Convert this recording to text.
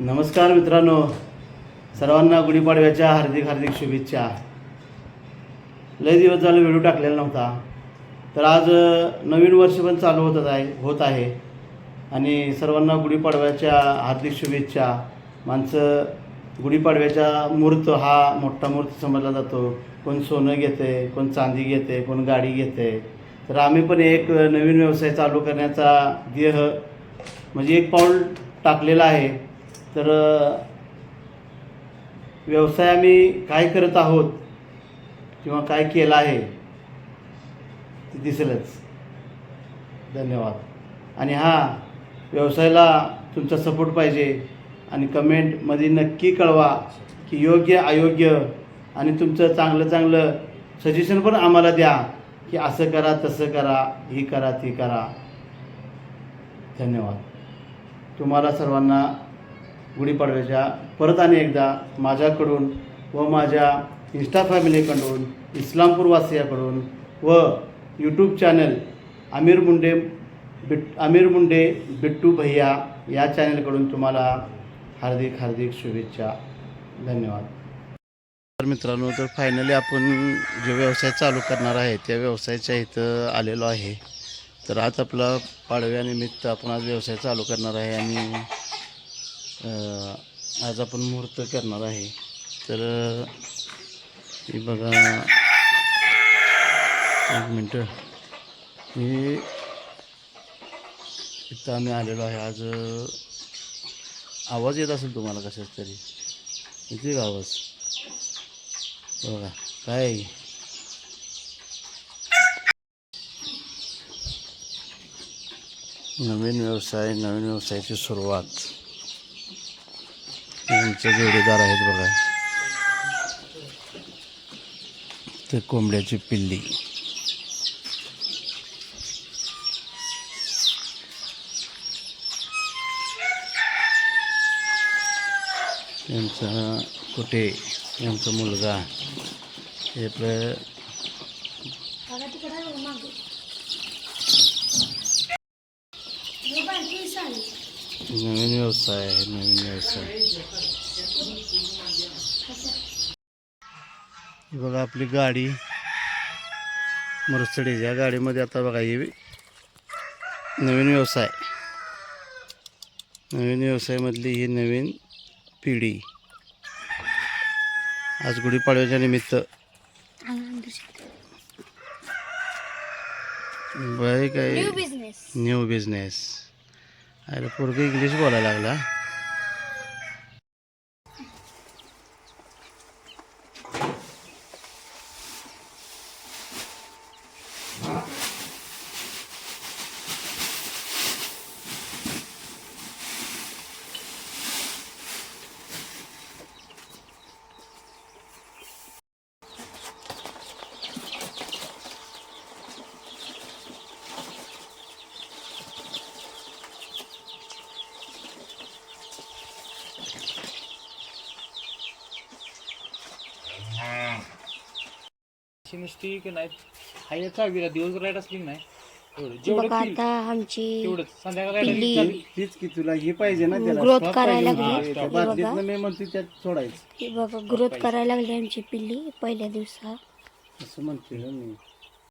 नमस्कार मित्रांनो. सर्वांना गुढीपाडव्याच्या हार्दिक हार्दिक शुभेच्छा. लय दिवस झालं व्हिडिओ टाकलेला नव्हता. तर आज नवीन वर्ष पण चालू होत आहे होत आहे. आणि सर्वांना गुढीपाडव्याच्या हार्दिक शुभेच्छा. माणसं गुढीपाडव्याच्या मूर्त हा मोठा मूर्त समजला जातो. कोण सोनं घेते कोण चांदी घेते कोण गाडी घेते. तर आम्ही पण एक नवीन व्यवसाय चालू करण्याचा ध्येय म्हणजे एक पाऊल टाकलेला आहे. तर व्यवसाय आम्ही काय करत आहोत किंवा काय केलं आहे ते दिसेलच. धन्यवाद. आणि हा व्यवसायाला तुमचा सपोर्ट पाहिजे. आणि कमेंटमध्ये नक्की कळवा की योग्य अयोग्य आणि तुमचं चांगलं चांगलं सजेशन पण आम्हाला द्या की असं करा तसं करा ही करा ती करा. धन्यवाद. तुम्हाला सर्वांना गुढीपाडव्याच्या परत आणि एकदा माझ्याकडून व माझ्या इन्स्टा फॅमिलीकडून इस्लामपूर वासियाकडून व यूट्यूब चॅनल आमिर मुंडे बिट आमिर मुंडे बिट्टू भैया या चॅनलकडून तुम्हाला हार्दिक हार्दिक शुभेच्छा. धन्यवाद. तर मित्रांनो तर फायनली आपण जे व्यवसाय चालू करणार आहे त्या व्यवसायाच्या इथं आलेलो आहे. तर आज आपला पाडव्यानिमित्त आपण आज व्यवसाय चालू करणार आहे आणि आज आपण मुहूर्त करणार आहे. तर हे बघा. एक मिनटं. हे इथं आम्ही आलेलो आहे. आज आवाज येत असेल तुम्हाला कशाच तरी? येते का आवाज? बघा काय? आहे? नवीन व्यवसाय नवीन व्यवसायाची सुरुवात. कोंबडीचे जोडीदार आहेत बघा. ते कोंबड्याची पिल्ली. यांचा कुठे यांचा मुलगा. हे नवीन व्यवसाय आहे नवीन व्यवसाय. बघा आपली गाडी. मर्सडीज या गाडीमध्ये आता बघा ही नवीन व्यवसाय. नवीन व्यवसायामधली ही नवीन पिढी. आज गुढीपाडव्याच्या निमित्त. बाय काय? न्यू बिझनेस न्यू बिझनेस अरे पोरग इंग्लिश बोलायला लागला. नुसती की नाही हाय चावीला दिवस लाइट असली की नाही एवढं जेवढं बघा feel, आता आमची तेवढंच संध्याकाळी पिल्ली. light आली तीच की तुला हे पाहिजे ना त्याला. Growth stop करायला पाहिजे लागली. होती. त्या हे बघा. बादलीतनं मी म्हणते त्यात सोडायचं. ही बघा ग्रोथ करायला लागली आमची पिल्ली पहिल्या दिवसा असं म्हणते ना मी.